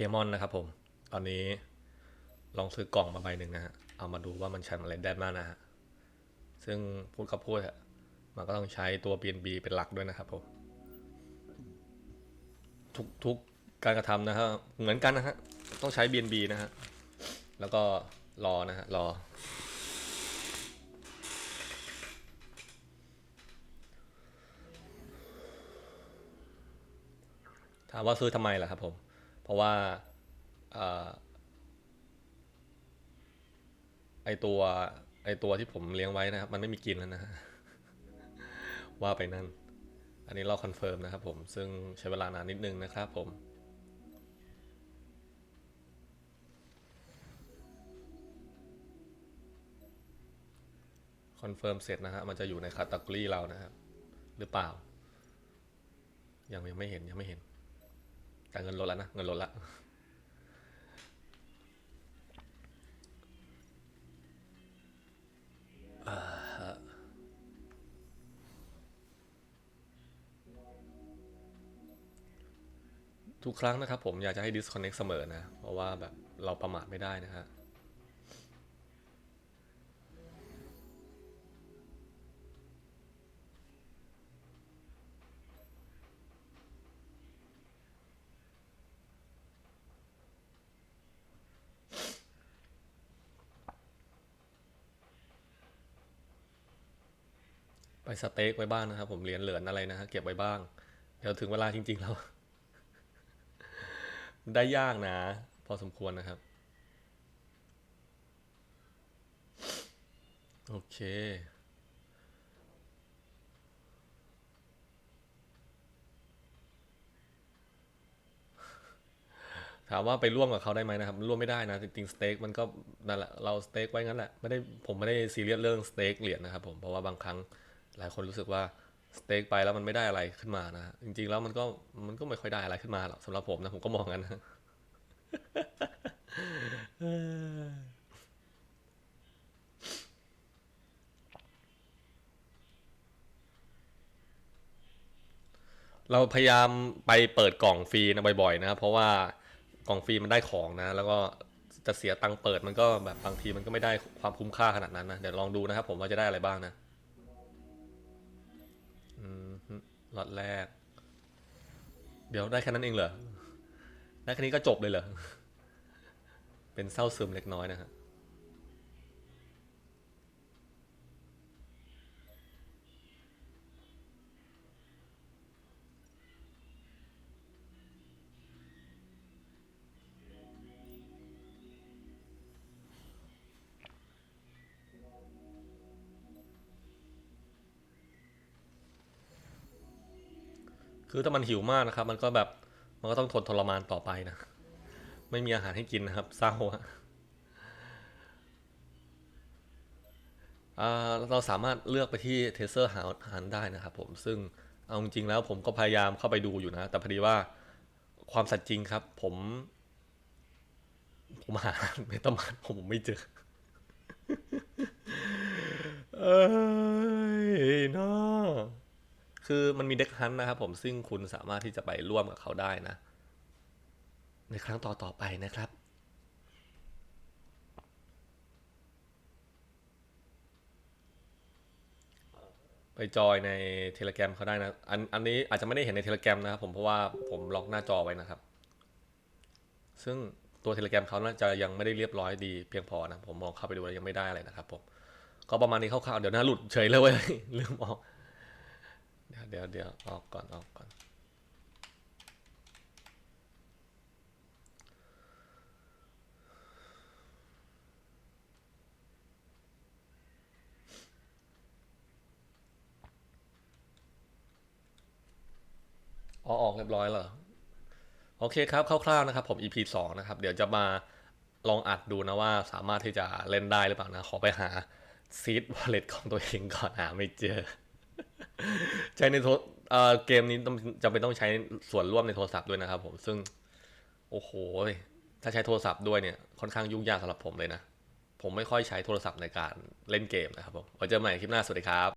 เคมอนนะครับผม ตอนนี้ลองซื้อกล่องมาใบหนึ่งนะฮะ เอามาดูว่ามันใช้อะไรได้บ้างนะฮะ ซึ่งพูดก็พูดอะมันก็ต้องใช้ตัว BNB เป็นหลักด้วยนะครับผม ทุกทุกการกระทำนะฮะ เหมือนกันนะฮะ ต้องใช้ BNB นะฮะ แล้วก็รอนะฮะ รอ ถามว่าซื้อทำไมล่ะครับผม เพราะว่าอไอตัวไอตัวที่ผมเลี้ยงไว้นะครับ มันไม่มีกินแล้วนะฮะว่าไปนั่น อันนี้เราคอนเฟิร์มนะครับผม ซึ่งใช้เวลานานนิดนึงนะครับผมคอนเฟิร์มเสร็จนะฮะมันจะอยู่ในคาตากรีเรานะครับ หรือเปล่า ยังยังไม่เห็นยังไม่เห็น แต่เงินลดแล้วนะเงินลดละอ่าฮะทุกครั้งนะครับผมอยากจะให้ disconnect เสมอนะ เพราะว่าแบบเราประมาทไม่ได้นะฮะ ไปสเต็กไว้บ้างนะครับ ผมเหรียญเหลือนอะไรนะฮะเก็บไว้บ้าง เดี๋ยวถึงเวลาจริง ๆ แล้ว ได้ยากนะ พอสมควรนะครับ โอเคถามว่าไปร่วมกับเขาได้ไหมนะครับร่วมไม่ได้นะจริงๆสเต็กมันก็นั่นแหละเราสเต็กไว้งั้นแหละไม่ได้ผมไม่ได้ซีเรียสเรื่องสเต็กเหรียญนะครับผมเพราะว่าบางครั้ง หลายคนรู้สึกว่าสเต็กไปแล้วมันไม่ได้อะไรขึ้นมานะจริงๆแล้วมันก็มันก็ไม่ค่อยได้อะไรขึ้นมาหรอกสำหรับผมนะผมก็มองงั้นนะเราพยายามไปเปิดกล่องฟรีนะบ่อยๆนะ เพราะว่ากล่องฟรีมันได้ของนะ แล้วก็จะเสียตังค์เปิดมันก็แบบบางทีมันก็ไม่ได้ความคุ้มค่าขนาดนั้นนะ เดี๋ยวลองดูนะครับผมว่าจะได้อะไรบ้างนะ ล็อตแรก เดี๋ยวได้แค่นั้นเองเหรอ ได้แค่นี้ก็จบเลยเหรอ เป็นเศร้าซึมเล็กน้อยนะครับ คือถ้ามันหิวมากนะครับ มันก็แบบมันก็ต้องทนทรมานต่อไปนะ ไม่มีอาหารให้กินนะครับเศร้าอะอ่าเราสามารถเลือกไปที่เทเซอร์หาอาหารได้นะครับผมซึ่งเอาจริงๆแล้วผมก็พยายามเข้าไปดูอยู่นะ แต่พอดีว่าความสัตย์จริงครับ ผม ผมหาเมตามาร์ผมไม่เจอเอ้ยเนาะ คือมันมีเด็กฮันนะครับผมซึ่งคุณสามารถที่จะไปร่วมกับเขาได้นะ ในครั้งต่อต่อๆไปนะครับไปจอยในเทเล gram เขาได้นะ อันอันนี้อาจจะไม่ได้เห็นในเทเล gram นะครับผมเพราะว่าผมล็อกหน้าจอไว้นะครับ ซึ่งตัวเทเล gram เขาน่าจะยังไม่ได้เรียบร้อยดีเพียงพอนะ ผมมองเข้าไปดูแล้วยังไม่ได้อะไรนะครับผม ก็ประมาณนี้คร่าวๆเดี๋ยวหน้าหลุดเฉยเลยเว้ยลืมออก เดี๋ยวเดี๋ยวออกก่อนออกก่อน ออออกเรียบร้อยเหรอโอเคครับคร่าวๆนะครับผม EP สองนะครับ เดี๋ยวจะมาลองอัดดูนะว่าสามารถที่จะเล่นได้หรือเปล่านะ ขอไปหาซีดวอลเล็ตของตัวเองก่อนหาไม่เจอ ใช้ในโทรเอ่อเกมนี้ต้องจำเป็นต้องใช้ส่วนร่วมในโทรศัพท์ด้วยนะครับผมซึ่ง โอ้โห ถ้าใช้โทรศัพท์ด้วยเนี่ยค่อนข้างยุ่งยากสำหรับผมเลยนะ ผมไม่ค่อยใช้โทรศัพท์ในการเล่นเกมนะครับผมไว้เจอกันใหม่คลิปหน้าสวัสดีครับ